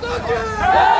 Duque!